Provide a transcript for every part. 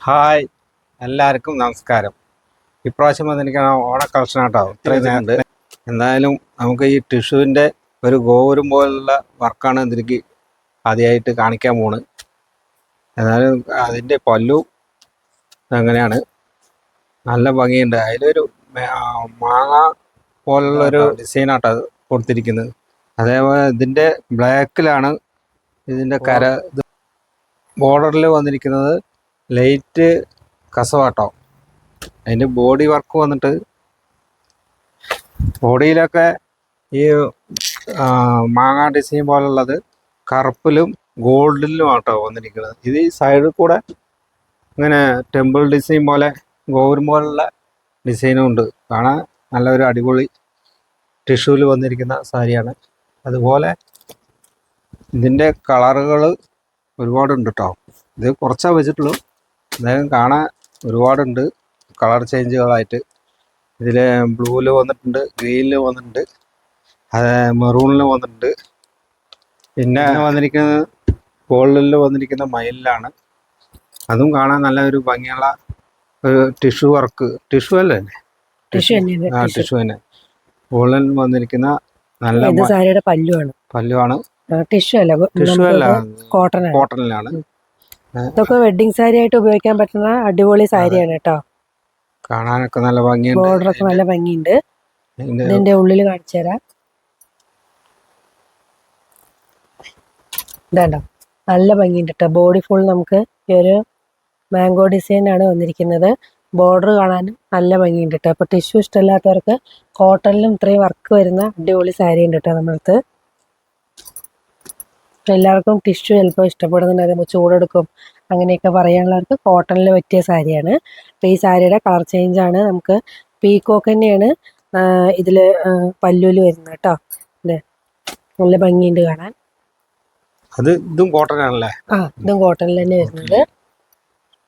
Hi. എല്ലാവർക്കും നമസ്കാരം. ഇപ്രാവശ്യം വന്നിരിക്കുന്ന ഓണ കളക്ഷൻ ആട്ടോ. ഇത്രയും നേരത്തെ എന്തായാലും നമുക്ക് ഈ ടിഷ്യൂവിന്റെ ഒരു ഗോപുരം പോലുള്ള വർക്കാണ് ഇതിലേക്ക് ആദ്യമായിട്ട് കാണിക്കാൻ പോണ്. എന്നാലും അതിന്റെ പല്ലു അങ്ങനെയാണ്. നല്ല ഭംഗിയുണ്ട്. അതിലൊരു മാങ്ങ പോലുള്ളൊരു ഡിസൈനാട്ടോ അത് കൊടുത്തിരിക്കുന്നത്. അതേപോലെ ഇതിന്റെ ബ്ലാക്കിലാണ് ഇതിന്റെ കര. ബോർഡറിൽ വന്നിരിക്കുന്നത് ലൈറ്റ് കസവാട്ടോ. അതിന്റെ ബോഡി വർക്ക് വന്നിട്ട് ബോഡിയിലൊക്കെ ഈ മാങ്ങ ഡിസൈൻ പോലുള്ളത് കറുപ്പിലും ഗോൾഡിലും ആട്ടോ വന്നിരിക്കുന്നത്. ഇത് ഈ സൈഡിൽ കൂടെ ഇങ്ങനെ ടെമ്പിൾ ഡിസൈൻ പോലെ ഗോപുരം പോലുള്ള ഡിസൈനും ഉണ്ട്. കാണാൻ നല്ലൊരു അടിപൊളി ടിഷ്യൂവിൽ വന്നിരിക്കുന്ന സാരിയാണ്. അതുപോലെ ഇതിന്റെ കളറുകൾ ഒരുപാടുണ്ട് കേട്ടോ ഇത് കുറച്ചാണ് വെച്ചിട്ടുള്ളൂ. എന്തായാലും കാണാൻ ഒരുപാടുണ്ട്. കളർ ചേഞ്ചുകളായിട്ട്. ഇതിൽ ബ്ലൂവിൽ വന്നിട്ടുണ്ട് ഗ്രീനിൽ വന്നിട്ടുണ്ട് അത് മെറൂണിൽ വന്നിട്ടുണ്ട്. പിന്നെ വന്നിരിക്കുന്നത് ഗോൾഡിൽ വന്നിരിക്കുന്ന മയിലിലാണ്. അതും കാണാൻ നല്ല ഒരു ഭംഗിയുള്ള ഒരു ടിഷ്യൂ വർക്ക്. ടിഷ്യൂ അല്ലേ? ആ. ടിഷ്യൂ. തന്നെ. ഗോൾഡിൽ വന്നിരിക്കുന്ന നല്ല സാരിയുടെ പല്ലുവാണ്. പല്ലുവാണ്. ടിഷ്യൂ അല്ല ടിഷ്യൂ അല്ല കോട്ടൺ കോട്ടണിലാണ് ഇതൊക്കെ വെഡിങ് സാരി ആയിട്ട് ഉപയോഗിക്കാൻ പറ്റുന്ന അടിപൊളി സാരിയാണ് കേട്ടോ. കാണാനൊക്കെ നല്ല ഭംഗിയുണ്ട്. ബോർഡർ ഒക്കെ നല്ല ഭംഗിയുണ്ട്. ഇതിന്റെ ഉള്ളിൽ കാണിച്ചു തരാം. ഇതാണ്ടോ? നല്ല ഭംഗിയുണ്ട് കേട്ടോ. ബോഡി ഫുൾ നമുക്ക് ഈ ഒരു മാംഗോ ഡിസൈൻ ആണ് വന്നിരിക്കുന്നത്. ബോർഡർ കാണാനും നല്ല ഭംഗിയുണ്ട് കേട്ടോ. അപ്പൊ ടിഷ്യൂ ഇഷ്ടമില്ലാത്തവർക്ക് കോട്ടണിലും ഇത്രയും വർക്ക് വരുന്ന അടിപൊളി സാരി ഉണ്ട് കേട്ടോ നമ്മളടുത്ത് എല്ലാവർക്കും ടിഷ്യൂ ചിലപ്പോൾ ഇഷ്ടപ്പെടുന്നുണ്ടായിരുന്നു ചൂടെടുക്കും. അങ്ങനെയൊക്കെ പറയാനുള്ളവർക്ക് കോട്ടണിൽ പറ്റിയ സാരിയാണ്. അപ്പോൾ ഈ സാരിയുടെ കളർ ചേഞ്ച് ആണ്. നമുക്ക് പീക്കോക്ക് തന്നെയാണ് ഇതിൽ പല്ലൂൽ വരുന്നത് കേട്ടോ. അല്ലേ? നല്ല ഭംഗിയുണ്ട് കാണാൻ. അത് ഇതും കോട്ടൺ ആണല്ലേ? ആ ഇതും കോട്ടണിൽ തന്നെ വരുന്നത്.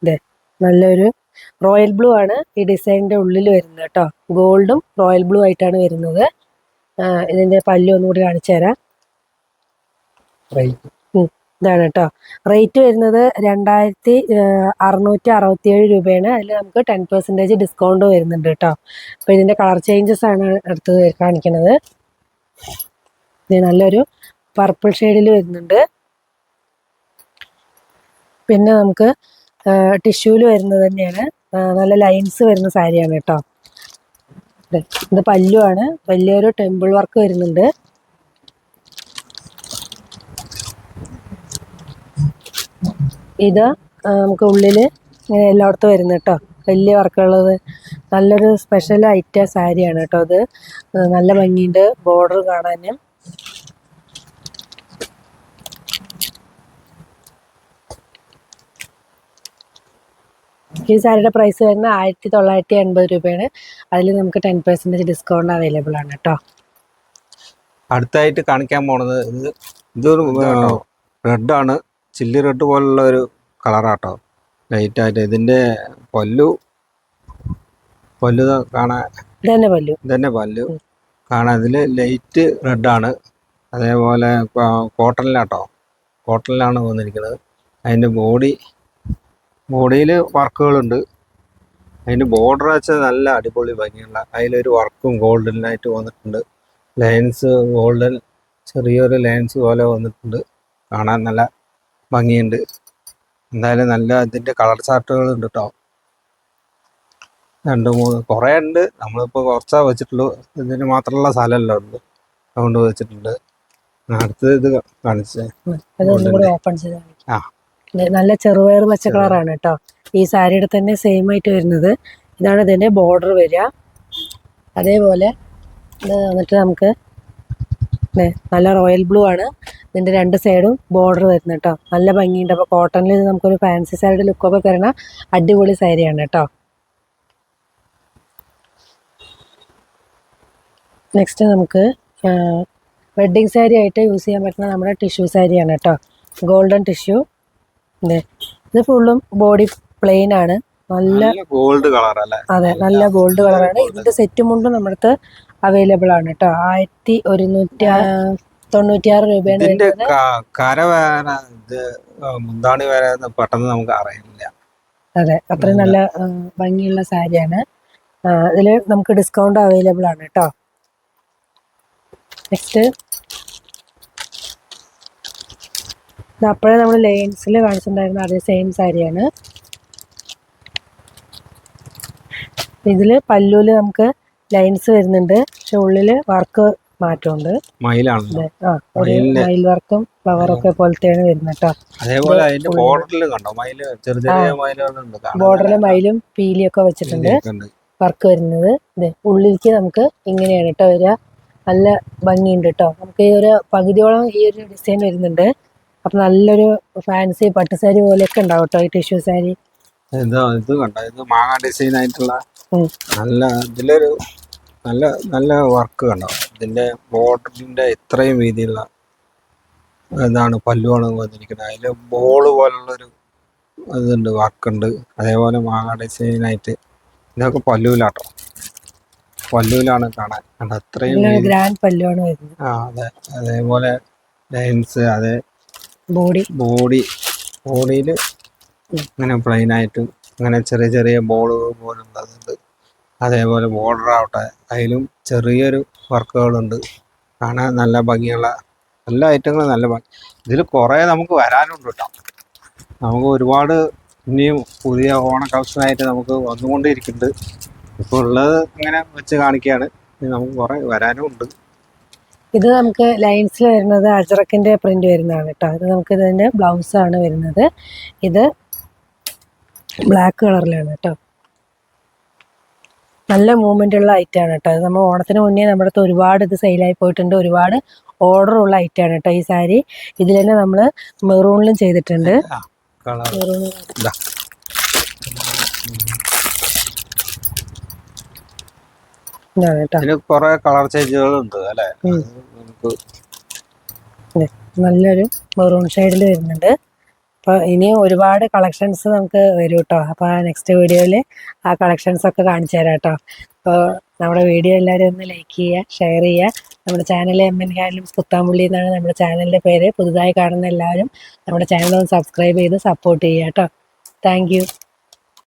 അതെ നല്ലൊരു റോയൽ ബ്ലൂ ആണ് ഈ ഡിസൈനിന്റെ ഉള്ളിൽ വരുന്നത് കേട്ടോ. ഗോൾഡും റോയൽ ബ്ലൂ ആയിട്ടാണ് വരുന്നത്. ഇതിന്റെ പല്ലു ഒന്നുകൂടി കാണിച്ചു തരാം ഉം, ഇതാണ് കേട്ടോ റേറ്റ് വരുന്നത് രണ്ടായിരത്തി അറുന്നൂറ്റി അറുപത്തിയേഴ് രൂപയാണ്. അതിൽ നമുക്ക് ടെൻ പെർസെന്റേജ് ഡിസ്കൗണ്ട് വരുന്നുണ്ട് കേട്ടോ അപ്പോൾ ഇതിന്റെ കളർ ചേഞ്ചസ് ആണ് അടുത്ത് കാണിക്കുന്നത് ഇത് നല്ലൊരു പർപ്പിൾ ഷെയ്ഡിൽ വരുന്നുണ്ട്. പിന്നെ നമുക്ക് ടിഷ്യൂൽ വരുന്നത് തന്നെയാണ്. നല്ല ലൈൻസ് വരുന്ന സാരിയാണ് കേട്ടോ ഇത് പല്ലുവാണ്. വലിയൊരു ടെമ്പിൾ വർക്ക് വരുന്നുണ്ട്. ഇത് നമുക്ക് ഉള്ളിൽ ഇങ്ങനെ എല്ലായിടത്തും വരുന്നത് കേട്ടോ. വലിയ വർക്കുള്ളത് നല്ലൊരു സ്പെഷ്യൽ ഐറ്റ സാരിയാണ് കേട്ടോ അത്. നല്ല ഭംഗിയുണ്ട് ബോർഡർ കാണാനും. ഈ സാരിയുടെ പ്രൈസ് വരുന്നത് ആയിരത്തി തൊള്ളായിരത്തി എൺപത് രൂപയാണ്. അതിൽ നമുക്ക് ടെൻ പെർസെന്റേജ് ഡിസ്കൗണ്ട് അവൈലബിൾ ആണ് കേട്ടോ. അടുത്തായിട്ട് കാണിക്കാൻ പോണത് ഇത് ഇതൊരു റെഡാണ് ചില്ലി റെഡ് പോലുള്ള ഒരു കളറാട്ടോ. ലൈറ്റായിട്ട് ഇതിന്റെ പല്ലു പല്ലു കാണാൻ ഇത് തന്നെ പല്ലു. ഇതന്നെ പല്ലു. കാണാൻ ഇതിൽ ലൈറ്റ് റെഡാണ് അതേപോലെ കോട്ടണിലാട്ടോ. കോട്ടണിലാണ് വന്നിരിക്കുന്നത്. അതിന്റെ ബോഡി ബോഡിയിൽ വർക്കുകളുണ്ട്. അതിന്റെ ബോർഡർ വെച്ചാൽ നല്ല അടിപൊളി ഭംഗിയുള്ള അതിലൊരു വർക്കും ഗോൾഡൻ ലൈറ്റ് വന്നിട്ടുണ്ട്. ലൈൻസ് ഗോൾഡൻ ചെറിയൊരു ലൈൻസ് പോലെ വന്നിട്ടുണ്ട്. കാണാൻ നല്ല ഭംഗിയുണ്ട്. എന്തായാലും നല്ല ഇതിന്റെ കളർ ചാർട്ടുകൾ ഉണ്ട് കേട്ടോ രണ്ട് മൂന്ന് കുറേ ഉണ്ട്. നമ്മളിപ്പോൾ കുറച്ചാ വെച്ചിട്ടുള്ളൂ. ഇതിന് മാത്രമുള്ള സ്ഥലമല്ല ഉണ്ട് അതുകൊണ്ട് വെച്ചിട്ടുണ്ട്. അടുത്തത് ഇത് കാണിച്ചേ. ആ. നല്ല ചെറുപയർ പച്ച കളറാണ് കേട്ടോ ഈ സാരിയുടെ തന്നെ സെയിം ആയിട്ട് വരുന്നത്. ഇതാണ് ഇതിന്റെ ബോർഡർ വരിക. അതേപോലെ ഇത് വന്നിട്ട് നമുക്ക് നല്ല റോയൽ ബ്ലൂ ആണ്. ഇതിന്റെ രണ്ട് സൈഡും ബോർഡർ വരുന്നത് കേട്ടോ നല്ല ഭംഗിയുണ്ട്. അപ്പോൾ കോട്ടണിൽ ഇത് നമുക്കൊരു ഫാൻസി സാരിയുടെ ലുക്കൊക്കെ തരുന്ന അടിപൊളി സാരിയാണ് കേട്ടോ നെക്സ്റ്റ് നമുക്ക് വെഡ്ഡിങ് സാരി ആയിട്ട് യൂസ് ചെയ്യാൻ പറ്റുന്ന നമ്മുടെ ടിഷ്യൂ സാരിയാണ് കേട്ടോ ഗോൾഡൻ ടിഷ്യൂ ഇത് ഇത് ഫുള്ളും ബോഡി പ്ലെയിൻ ആണ്. നല്ല ഗോൾഡ് കളർ അല്ലേ? അതെ നല്ല ഗോൾഡ് കളറാണ് ഇതിന്റെ സെറ്റ് മുണ്ടും നമ്മുടെ അടുത്ത് അവൈലബിൾ ആണ് കേട്ടോ ആയിരത്തി ഒരുന്നൂറ്റി തൊണ്ണൂറ്റിയാറ് രൂപയാണ് ഇതിന്റെ വേന ഇത് മുന്താണി വരെ പെട്ടെന്ന് നമുക്ക് അറിയില്ല. അതെ അത്രയും നല്ല ഭംഗിയുള്ള സാരിയാണ്. ഇതിൽ നമുക്ക് ഡിസ്കൗണ്ട് അവൈലബിൾ ആണ് കേട്ടോ നെക്സ്റ്റ് അപ്പോഴേ നമ്മൾ ലെയിൻസിൽ കാണിച്ചിട്ടുണ്ടായിരുന്ന അതേ സെയിം സാരിയാണ്. ഇതിൽ പല്ലൂൽ നമുക്ക് ലൈൻസ് വരുന്നുണ്ട്. പക്ഷെ ഉള്ളിൽ വർക്ക് മാറ്റമുണ്ട്. മയിലാണല്ലോ ഇത് ആ ഒരു മയിൽ വർക്കും ഫ്ലവറൊക്കെ പോലത്തെയാണ് വരുന്നത് കേട്ടോ അതേപോലെ അതിന്റെ ബോർഡറിൽ കണ്ടോ? മയിൽ ചെറിയ ചെറിയ മയിലുകളുണ്ട് ബോർഡറിൽ മയിലും പീലിയൊക്കെ വെച്ചിട്ടുണ്ട്. വർക്ക് വരുന്നത്. ഇത് ഉള്ളിലേക്ക് നമുക്ക് ഇങ്ങനെയാണ് കേട്ടോ വരിക. നല്ല ഭംഗിയുണ്ട് കേട്ടോ നമുക്ക് ഈ ഒരു പകുതിയോളം ഈ ഒരു ഡിസൈൻ വരുന്നുണ്ട്. അപ്പൊ നല്ലൊരു ഫാൻസി പട്ടുസാരി പോലെയൊക്കെ ഉണ്ടാവും കേട്ടോ ഈ ടിഷ്യൂ സാരി ഇത് കണ്ടോ? ഇത് മാങ്ങ ഡിസൈൻ ആയിട്ടുള്ള. നല്ല ഇതിലൊരു നല്ല നല്ല വർക്ക് കണ്ടോ? ഇതിന്റെ ബോർഡറിന്റെ ഇത്രയും വീതിയുള്ള ഇതാണ് പല്ലുവാണ് വന്നിരിക്കുന്നത്. അതിൽ ബോൾ പോലുള്ളൊരു ഇതുണ്ട് വർക്കുണ്ട് അതേപോലെ മാങ്ങ ഡിസൈനായിട്ട് ഇതൊക്കെ പല്ലുവിലാട്ടോ പല്ലുവിലാണ് കാണാൻ. കണ്ടോ? അത്രയും ഗ്രാൻഡ് പല്ലുവാണ് വരുന്നത്. ആ അതെ. അതേപോലെ ലൈൻസ് അതേ. ബോഡി ബോഡി ബോഡിയിൽ ഇങ്ങനെ പ്ലെയിൻ ആയിട്ട് ചെറിയ ചെറിയ ചെറിയ ബോൾ പോലുള്ളതുണ്ട് അതേപോലെ ബോർഡർ ആവട്ടെ അതിലും ചെറിയൊരു വർക്കുകളുണ്ട് കാണാൻ നല്ല ഭംഗിയുള്ള എല്ലാ ഐറ്റങ്ങളും നല്ല ഭംഗി. ഇതിൽ കുറേ നമുക്ക് വരാനുണ്ട് കേട്ടോ. നമുക്ക് ഒരുപാട് ഇനിയും പുതിയ ഓണ കളക്ഷനായിട്ട് നമുക്ക് വന്നുകൊണ്ടിരിക്കുന്നുണ്ട്. ഇപ്പോൾ ഉള്ളത് ഇങ്ങനെ വെച്ച് കാണിക്കുകയാണ്. നമുക്ക് കുറേ വരാനും ഉണ്ട് ഇത് നമുക്ക് ലൈൻസിൽ വരുന്നത് അജറക്കിന്റെ പ്രിന്റ് വരുന്നതാണ് കേട്ടോ. ഇത് നമുക്ക് ഇതിന്റെ ബ്ലൗസാണ് വരുന്നത്. ഇത് ബ്ലാക്ക് കളറിലാണ് കേട്ടോ നല്ല മൂവ്മെന്റ് ഉള്ള ഐറ്റം ആണ് കേട്ടോ ഇത് നമ്മൾ ഓണത്തിന് മുന്നേ നമ്മുടെ അടുത്ത് ഒരുപാട് ഇത് സെയിലായി പോയിട്ടുണ്ട്. ഒരുപാട് ഓർഡർ ഉള്ള ഐറ്റം ആണ് കേട്ടോ ഈ സാരി. ഇതിൽ തന്നെ നമ്മൾ മെറൂണിലും ചെയ്തിട്ടുണ്ട്. നല്ലൊരു മെറൂൺ ഷെയ്ഡിൽ വരുന്നുണ്ട്. അപ്പോൾ ഇനി ഒരുപാട് കളക്ഷൻസ് നമുക്ക് വരും കേട്ടോ അപ്പോൾ നെക്സ്റ്റ് വീഡിയോയിൽ ആ കളക്ഷൻസ് ഒക്കെ കാണിച്ചു തരാം കേട്ടോ. അപ്പോൾ നമ്മുടെ വീഡിയോ എല്ലാവരും ഒന്ന് ലൈക്ക് ചെയ്യുക ഷെയർ ചെയ്യുക. നമ്മുടെ channel M N handlooms Puthampully എന്നാണ് നമ്മുടെ ചാനലിന്റെ പേര്. പുതുതായി കാണുന്ന എല്ലാവരും നമ്മുടെ ചാനൽ ഒന്ന് സബ്സ്ക്രൈബ് ചെയ്ത് സപ്പോർട്ട് ചെയ്യുക കേട്ടോ. താങ്ക്